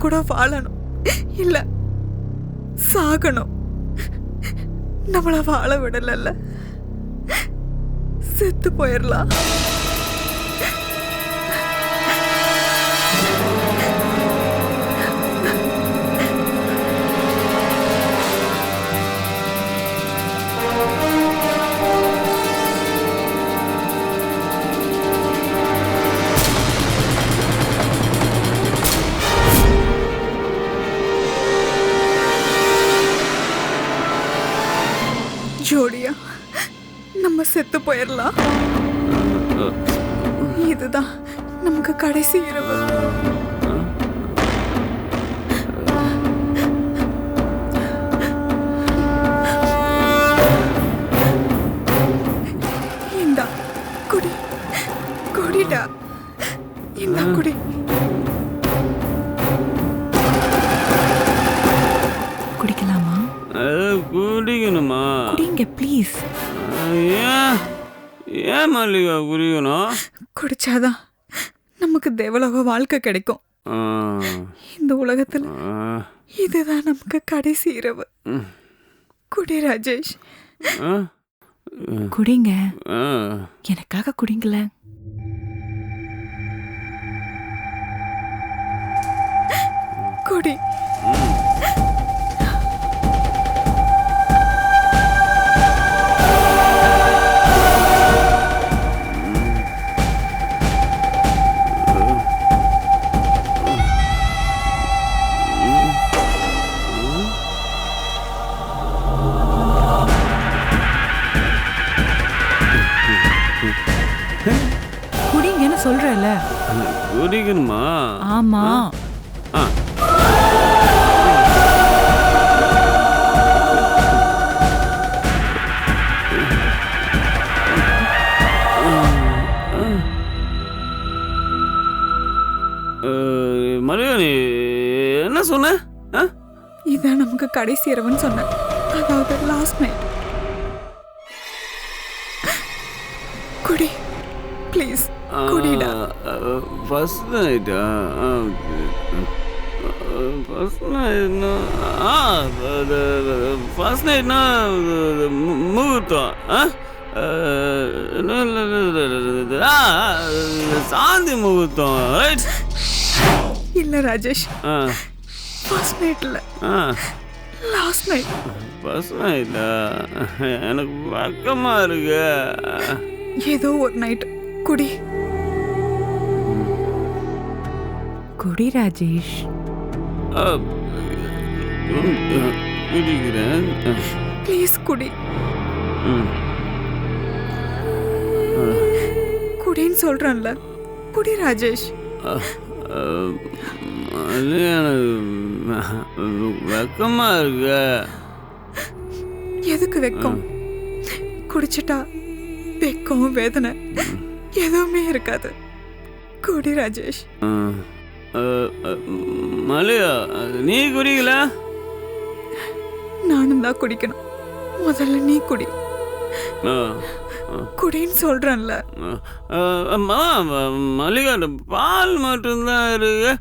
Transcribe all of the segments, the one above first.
கூட வாழணும். இல்ல சாகணும். நம்மள வாழ விடலல்ல. செத்து போயிடலாம் போயிடலாம். இதுதான் நமக்கு கடைசி இரவு. இந்தா குடி. குடிடா. இந்தா குடி. குடிக்கலாமா? குடிக்கணுமா? குடிங்க ப்ளீஸ் ஏன் ஏன் மல்லிகா குடிக்கணும் குடிச்சாதான் நமக்கு தேவலோக வாழ்க்கை கிடைக்கும். இந்த உலகத்துல இதுதான் நமக்கு கடைசி இரவு. குடி ராஜேஷ். குடிங்க. எனக்காக குடிங்களேன் குடி. இதான் நமக்கு கடைசி இரவுன்னு சொன்னேன். அதாவது லாஸ்ட் நைட் குடி. ப்ளீஸ் குடிடா. ஃபர்ஸ்ட் நைட்டா ஃபர்ஸ்ட் நைட்னா ஆ ஃபர்ஸ்ட் நைட்னா முகூர்த்தம் ஆ? சாந்தி முகூர்த்தம் ரைட் இல்ல ராஜேஷ். ஆ. ஃபர்ஸ்ட் நைட்ல ஆ. லாஸ்ட் நைட் ஃபர்ஸ்ட் நைட்டா எனக்கு பக்கமா இருக்கு. ஏதோ ஒரு நைட் குடி. குடி ராஜேஷ். குடிக்கிறேன். ப்ளீஸ் குடி. குடின்னு சொல்றேன்ல. குடி ராஜேஷ். அது எனக்கு வெக்கமா இருக்கு. எதுக்கு வெக்கம்? குடிச்சிட்டா வெக்கம் வேதனை எதுவுமே இருக்காது. குடி ராஜேஷ். மல்லிகா நீ குடிக்கல? நானும் தான் குடிக்கணும். முதல்ல நீ குடி. குடின்னு சொல்றேன்ல. அஹ், அம்மா, ம- மல்லிகா இந்த பால் மட்டும்தான் இருக்கு.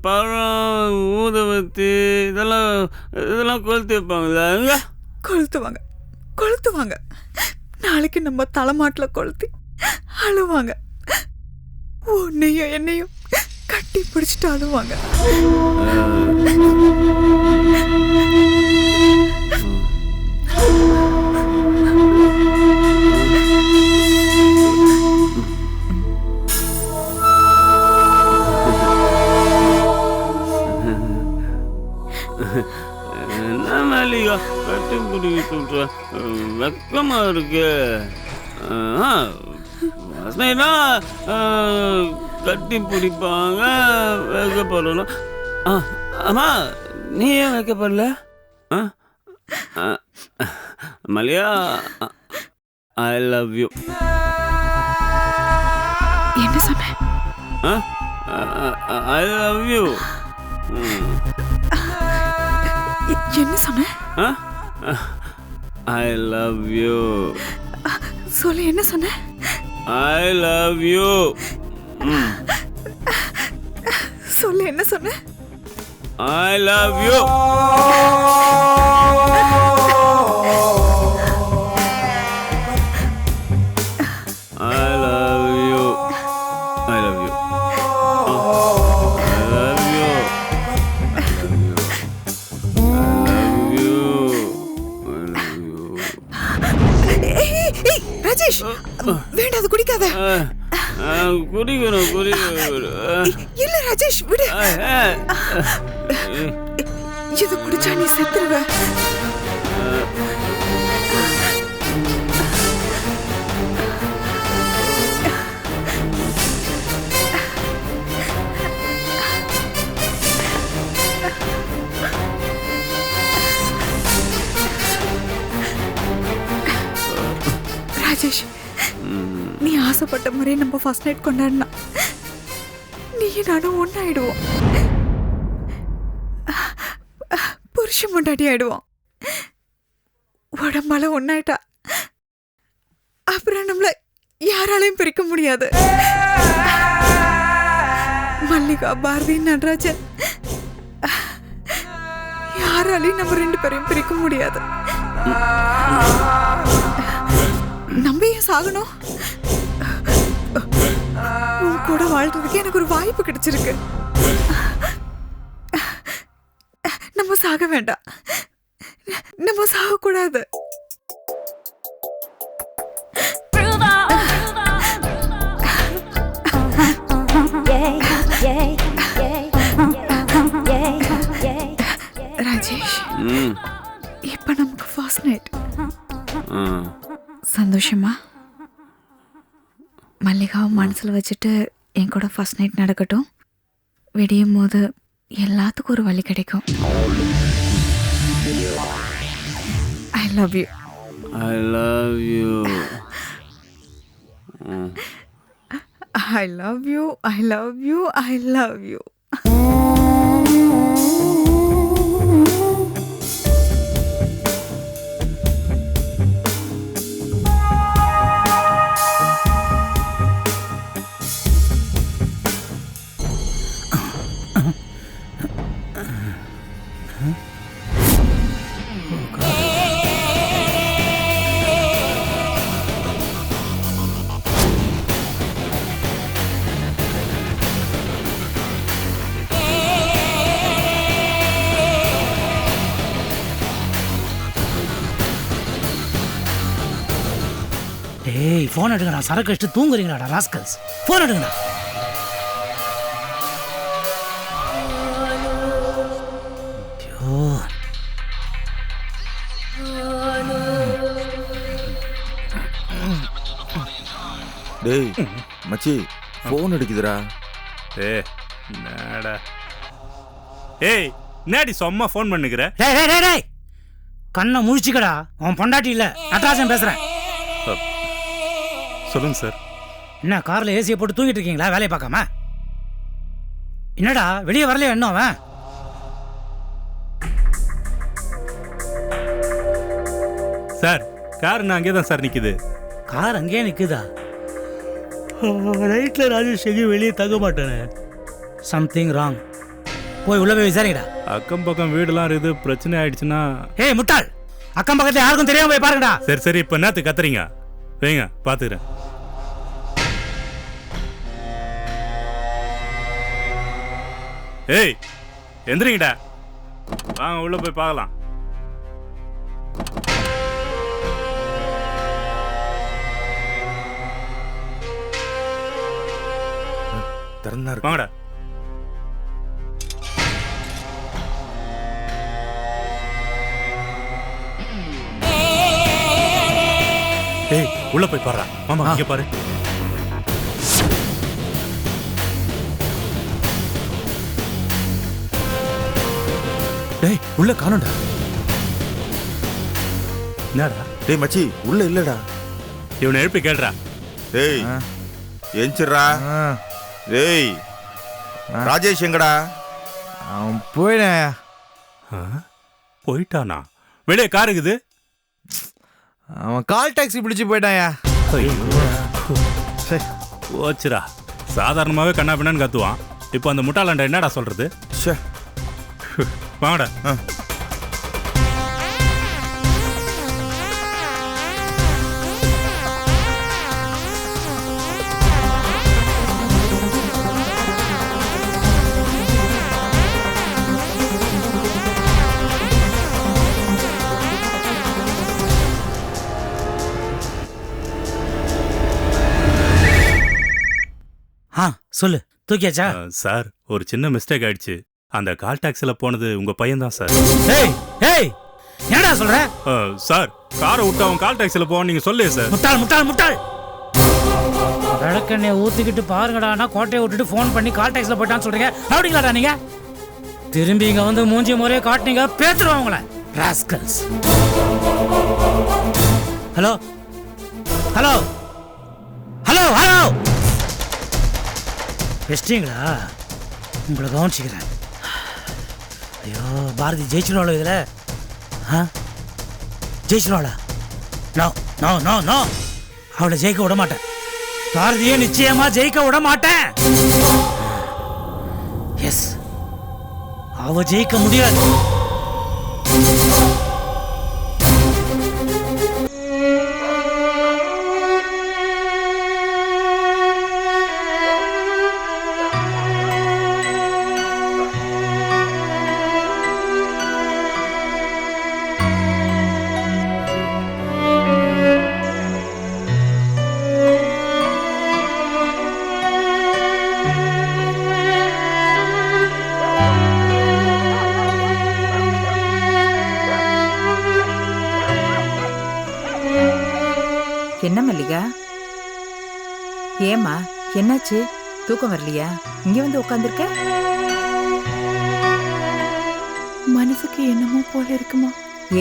பழம் ஊதுவத்தி இதெல்லாம் இதெல்லாம் கொளுத்தி வைப்பாங்களா எங்க கொளுத்துவாங்க. கொளுத்துவாங்க. நாளைக்கு நம்ம தலைமாட்டில் கொளுத்தி அழுவாங்க. உன்னையும் என்னையும் கட்டி பிடிச்சிட்டு அழுவாங்க. சொல்ற வெக்கமா இருக்கு. வசனா கட்டி பிடிப்பாங்க வைக்கப்படணும் அம்மா நீ ஏன் வைக்கப்படல மல்லிகா ஐ லவ் யூ என்ன சொன்ன? ஐ லவ் யூ என்ன சொன்ன? ஐ லவ் யூ சொல்லு என்ன சொன்ன? ஐ லவ் யூ சொல்லு என்ன சொன்ன? ஐ லவ் யூ வேண்டாம் அது குடிக்காத. குடிக்கணும் குடிக்கணும் இல்ல ராஜேஷ் விடு. இது குடிச்சா நீ செத்துருவ. சதீஷ். நீ ஆசைப்பட்ட மாதிரியே நம்ம ஃபர்ஸ்ட் நைட் கொண்டாடினா. நீ நானும் ஒன்றாயிடுவோம் புருஷன் முன்னாடி ஆயிடுவோம். உடம்பால ஒன்றாயிட்டா அப்புறம் நம்மள யாராலையும் பிரிக்க முடியாது. மல்லிகா பாரதி நடராஜன். யாராலையும் நம்ம ரெண்டு பேரையும் பிரிக்க முடியாது. நம்ம ஏன் சாகணும். உன் கூட வாழ்றதுக்கு எனக்கு ஒரு வாய்ப்பு கிடைச்சிருக்கு. நம்ம சாக வேண்டாம். நம்ம சாகக்கூடாது. சந்தோஷமா? மல்லிகாவை மனசில் வச்சுட்டு என் கூட ஃபர்ஸ்ட் நைட் நடக்கட்டும். விடியும் போது எல்லாத்துக்கும் ஒரு வழி கிடைக்கும். I love you I love you I love you I love you I love you டேய் ஃபோன் எடுங்கடா. சரக்கு வச்சுட்டு தூங்குறீங்களாடா ராஸ்கல்ஸ் ஃபோன் எடுங்கடா. டேய் மச்சி ஃபோன் அடிக்குதுடா ஏ என்னடா. ஏய் என்னடி சும்மா ஃபோன் பண்ணுகிற? டேய் டேய் டேய் டேய். கண்ணை முழிச்சுக்கடா. உன் பொண்டாட்டி இல்ல. நடராஜன் பேசுறேன். சொல்லுங்க சார். என்ன கார்ல ஏசியை போட்டு தூங்கிட்டு இருக்கீங்களா? வேலையை பார்க்காம? என்னடா வெளியே வரலையா இன்னும் அவன்? சார் கார் நான் அங்கே தான் சார் நிக்குது. கார் அங்கேயே நிக்குதா? நைட்ல ராஜேஷ் எங்கேயும் வெளியே தங்க மாட்டானே. சம்திங் ராங் போய் உள்ள போய் விசாரிங்கடா அக்கம் பக்கம் வீடெல்லாம் இருக்குது பிரச்சனை ஆயிடுச்சுன்னா ஏய் முட்டாள்! அக்கம் பக்கத்துல யாருக்கும் தெரியாம போய் பாருங்கடா. சரி சரி இப்போ என்னத்து கத்துறீங்க? வைங்க பார்த்துக்கிறேன் ஏய் எந்திரிங்கடா. வாங்க உள்ள போய் பார்க்கலாம். திறந்தா இருக்கு. வாங்கடா. ஏய் உள்ள போய் பாரு மாமா இங்க பாரு. டேய் உள்ள காணோம்டா. என்னடா? டேய் மச்சி உள்ள இல்லடா. இவனை எழுப்பி கேளுடா. டேய் எஞ்சிரா டேய் ராஜேஷ் எங்கடா? அவன் போயிட்டேன் ஆ? போயிட்டானா? வெளியே கார் இருக்குது. அவன் கால் டாக்ஸி பிடிச்சு போயிட்டான்யா. சே போச்சுடா. சாதாரணமாகவே கண்ணா பின்னான்னு கத்துவான். இப்போ அந்த முட்டாளாண்ட என்னடா சொல்றது? ச்சே. வாங்கடா. ஆ. சொல்லு. தூக்கியாச்சா? சார் ஒரு சின்ன மிஸ்டேக் ஆயிடுச்சு. அந்த கால் டாக்ஸில போனது உங்க பையன் தான் சார். ஏய் ஏய் என்னடா சொல்ற? சார் காரை விட்டு அவன் கால் டாக்ஸில போவான் நீங்க சொல்லுங்க சார். முட்டாள் முட்டாள் முட்டாள். விளக்கெண்ணெய் ஊத்திக்கிட்டு பாருங்கடானா கோட்டையை விட்டுட்டு ஃபோன் பண்ணி கால் டாக்ஸில போயிட்டான்னு சொல்றீங்க. அப்படிங்களாடா நீங்க? திரும்பி இங்க வந்து மூஞ்சி முறையை காட்டுனீங்க பேத்துருவாங்க உங்களை. Rascals hello hello hello hello வெஸ்டிங்களா உங்களை கவனிச்சுக்கிறேன். ஐயோ பாரதி ஜெயிச்சிருவாளோ இதுல? ஆ? ஜெயிச்சிருவாளா? No no no no. அவளை ஜெயிக்க விட மாட்டேன். பாரதியை நிச்சயமா ஜெயிக்க விட மாட்டேன். எஸ் அவ ஜெயிக்க முடியாது. என்னாச்சு? தூக்கம் வரலையா? இங்க வந்து உட்காந்துருக்க மனசுக்கு என்னமோ போல இருக்குமா?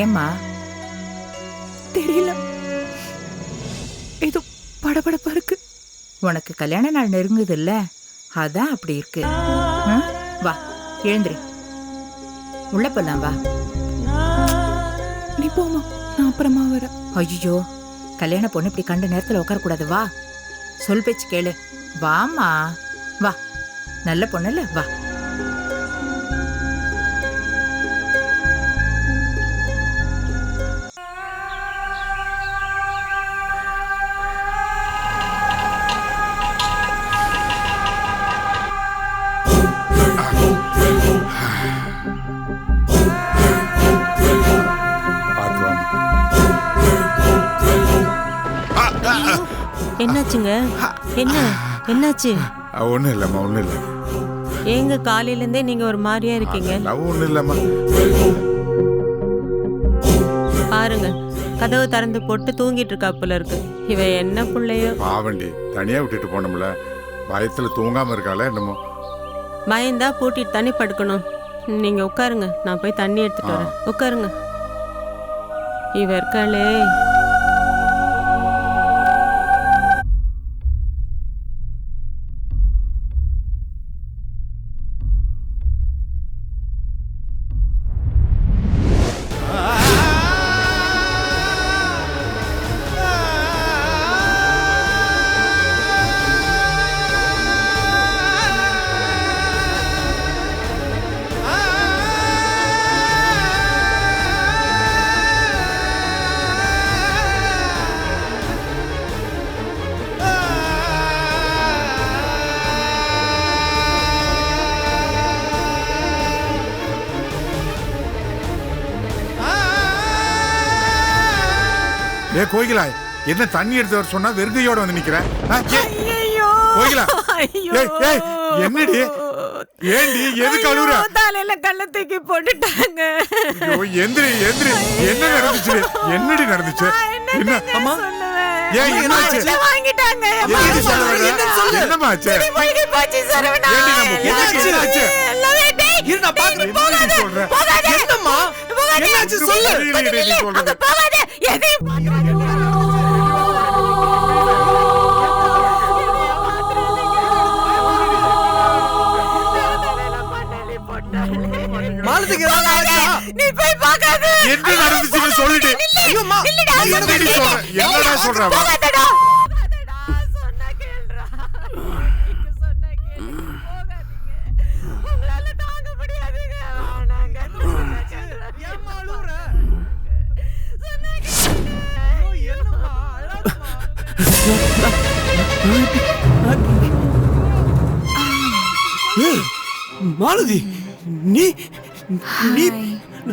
ஏமா தெரியல. ஏதோ படபடப்பா இருக்கு. உனக்கு கல்யாண நாள் நெருங்குது இல்ல அதான் அப்படி இருக்கு? வா எழுந்துரு. உள்ள போலாம் வா. நீ போமா நான் அப்புறமா வரேன். ஐயோ கல்யாண பொண்ணு இப்படி கண்ட நேரத்துல உட்கார கூடாது வா. சொல் பேச்சு கேளு. வாமா வா. நல்ல பொண்ணுல வா. என்னாச்சுங்க? என்ன? என்னாச்சு? ஒன்றும் இல்லைம்மா ஒன்றும் இல்லை. ஏங்க காலையில இருந்தே நீங்க ஒரு மாதிரியா இருக்கீங்க? லவ் ஒன்றும் இல்லைம்மா. பாருங்க கதவு திறந்து போட்டு தூங்கிட்டு இருக்கா போல இருக்கு இவ என்ன புள்ளையோ? பாவண்டி தனியாக விட்டுட்டு போனோம்ல. பயத்தில் தூங்காமல் இருக்காளே என்னமோ. பயந்தா பூட்டிட்டு தண்ணி படுக்கணும். நீங்க உட்காருங்க நான் போய் தண்ணி எடுத்துட்டு வரேன். உட்காருங்க. இவ இருக்காளே. கோகிலா என்ன தண்ணி எடுத்து வர சொன்னா வெறுங்கையோட வந்து நிக்கிறேன் கோகிலா ஏய், ஏய், என்னடி? ஏண்டி எதுக்கு அழுகுற தலையில கள்ள தூக்கி போட்டுட்டாங்க. ஐயோ, எந்திரி எந்திரி. என்ன நடந்துச்சு? என்னடி நடந்துச்சு? என்ன? அம்மா? ஏன் என்னாச்சு? வாங்கிட்டாங்க. ஏண்டி நம்ம பொண்ணுக்கு என்னாச்சு இரு நான் பாக்குறேன். என்னடி சொல்ற என்னம்மா? என்னாச்சு? சொல்லு. என்னடி நீ சொல்றது? மாலத்துக்கு ஏதாவது நீ போய் பார்க்காத என்ன நடந்துச்சுன்னு சொல்லிடு. ஐயோ மா இல்லடா என்னடி சொல்ற என்னடா தாங்க முடியாதுங்க நாங்க ஏமா அழுற சொன்னா கேளுங்க மாலதி. நீ நீ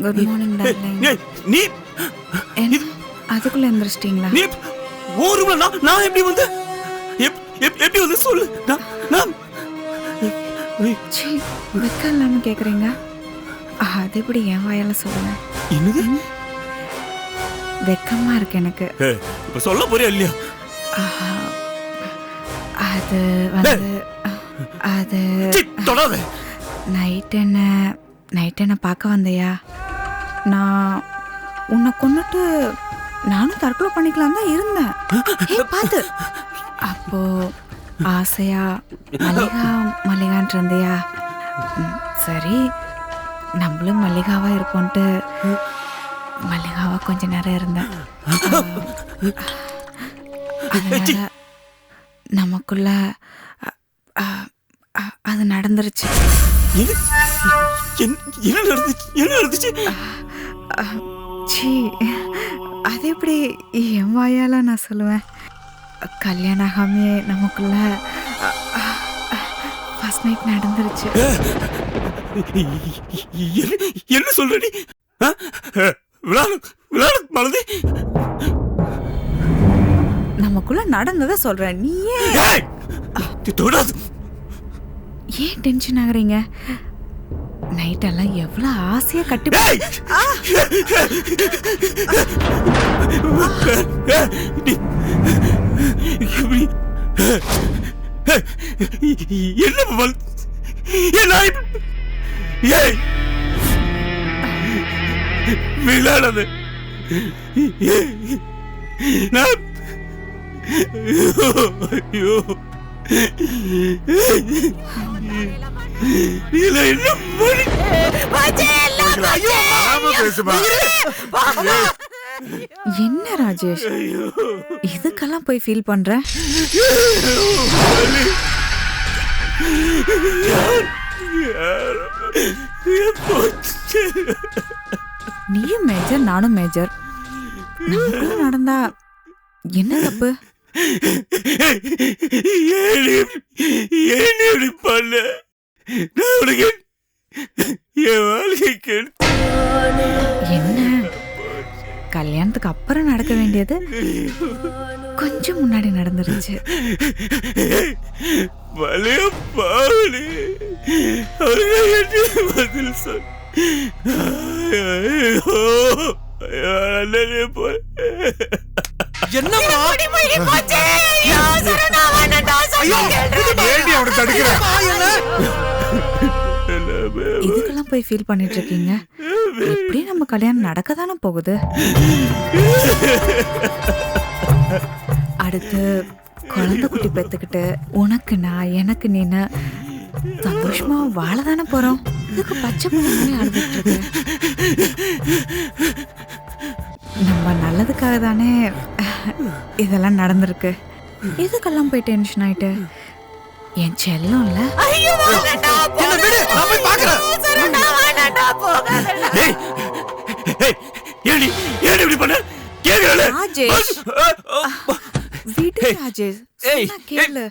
குட் மார்னிங் டார்லிங் நீ. என்ன? அதுக்குள்ள எந்திரிச்சிட்டிங்களா? நீ ரூம்ல நான் நான் எப்படி வந்து எப்- எப்- எப்படி வந்து சொல்லு? நான் நான் வெக்கம் இல்லாம கேக்குறீங்க? அது எப்படி என் வாயால சொல்லுங்க? என்னது? வெக்கமா இருக்கு எனக்கு. இப்ப சொல்ல போறியா இல்லையா. அது வந்து அது தொடாத. நைட் என்ன நைட் என்ன பார்க்க வந்தியா? நான் உன்னை கொன்னுட்டு நானும் தற்கொலை பண்ணிக்கலாம் தான் இருந்தேன். பார்த்து. அப்போ ஆசையா மல்லிகா மல்லிகான்ட்டு இருந்தியா? சரி நம்மளும் மல்லிகாவா இருப்போன்ட்டு மல்லிகாவா கொஞ்ச நேரம் இருந்தேன். அதனால நமக்குள்ள அது நடந்துருச்சு. என்ன நடந்துச்சு என்ன நடந்துச்சு? ச்சீ அது எப்படி என் வாயால நான் சொல்லுவேன்? கல்யாணம் ஆகாமே நமக்குள்ள ஃபர்ஸ்ட் நைட் நடந்துருச்சு. என்ன சொல்ற நீ? மாலதி நமக்குள்ள நடந்ததை சொல்றேன் நீ ஏன் தொடாது. ஏன் டென்ஷன் ஆகுறீங்க? நைட்டெல்லாம் எவ்வளோ ஆசையா கட்டி என்ன விளையாடாத. நான் ஐயோ. இதுல என்ன ராஜேஷ்? இதுக்கெல்லாம் போய் ஃபீல் பண்ற? நீயும் மேஜர் நானும் மேஜர் நடந்தா என்ன தப்பு? ஏன் இப்படி பண்ண? நான் உனக்கு என் வாழ்க்கை கெடுத்து என்ன? கல்யாணத்துக்கு அப்புறம் நடக்க வேண்டியது கொஞ்சம் முன்னாடி நடந்துருச்சு. பழைய பாவனே. பதில் சொல் அண்ணனே போய் என்னம்மா? ஏண்டி அவனை தடுக்கிற? இதுக்கெல்லாம் போய் ஃபீல் பண்ணிட்டு இருக்கீங்க எப்படி நம்ம கல்யாணம் நடக்க தானே போகுது? அடுத்து குழந்தை குட்டி பெத்துக்கிட்டு உனக்கு நான் எனக்கு நீனு சந்தோஷமா வாழ தானே போறோம். இதுக்கு பச்சை பிள்ளைங்களே அழுதுட்டு நம்ம நல்லதுக்காக தானே இதெல்லாம் நடந்திருக்கு எதுக்கெல்லாம் போய் டென்ஷன் ஆயிட்டு என் செல்லம்ல என்ன விடு நான் போய் பாக்குறேன் ஏய், ஏய், ஏன்டி ஏன் இப்படி பண்ண கேக்குறல ராஜேஷ். விடு ராஜேஷ் கேளு